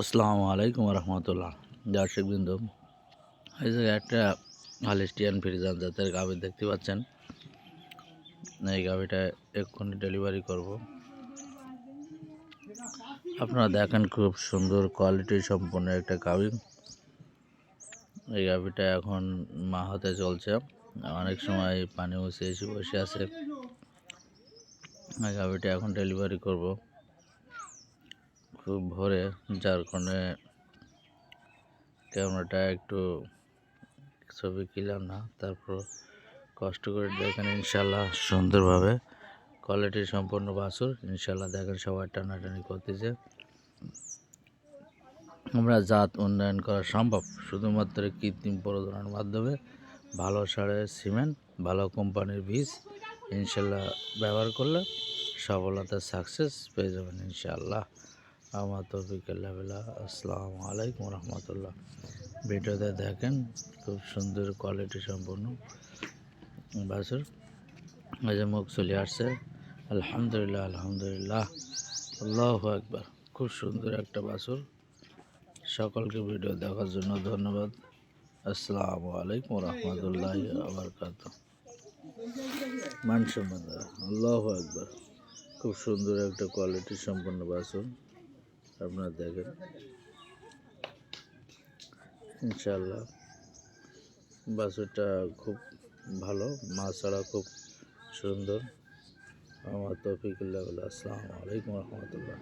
আসসালামু আলাইকুম রহমতুল্লাহ। দর্শক বিন্দু, এই যে একটা হালিস্টিয়ান ফ্রিজান জাতের গাভি দেখতে পাচ্ছেন। এই গাভিটা এক্ষুনি ডেলিভারি করব। আপনারা দেখেন খুব সুন্দর কোয়ালিটি সম্পন্ন একটা গাভি। এই গাভিটা এখন মা হাতে চলছে। অনেক সময় পানি বসে এসে বসে আছে। এই গাভিটা এখন ডেলিভারি করব। খুব ভোরে, যার কারণে ক্যামেরাটা একটু ছবি কিলাম না। তারপর কষ্ট করে দেখেন ইনশাল্লাহ সুন্দরভাবে কোয়ালিটি সম্পন্ন বাছুর। ইনশাল্লাহ দেখেন সবাই টানাটানি করতেছে। আমরা জাত উন্নয়ন করা সম্ভব, শুধুমাত্র কৃত্রিম প্রজননের মাধ্যমে। ভালো সারের সিমেন্ট, ভালো কোম্পানির বীজ ইনশাল্লাহ ব্যবহার করলে সফলতা সাকসেস পেয়ে যাবেন ইনশাআল্লাহ। আমার তৌফিক আল্লাহ আসসালামু আলাইকুম রহমতুল্লাহ। ভিডিওতে দেখেন, খুব সুন্দর কোয়ালিটি সম্পন্ন। এই যে মুখ চলে আসছে। আলহামদুলিল্লাহ আলহামদুলিল্লাহ। আল্লাহ একবার খুব সুন্দর একটা বাছুর। সকলকে ভিডিও দেখার জন্য ধন্যবাদ। আসসালামু আলাইকুম রহমতুল্লাহ আবরকাত মানসম্মান আল্লাহ একবার খুব সুন্দর একটা কোয়ালিটি সম্পন্ন বাসন আপনারা দেখেন। ইনশাল্লাহ বাসুরটা খুব ভালো মাছড়া খুব সুন্দর। আমার তৌফিকুল্লাহ আসসালামু আলাইকুম রহমতুল্লাহ।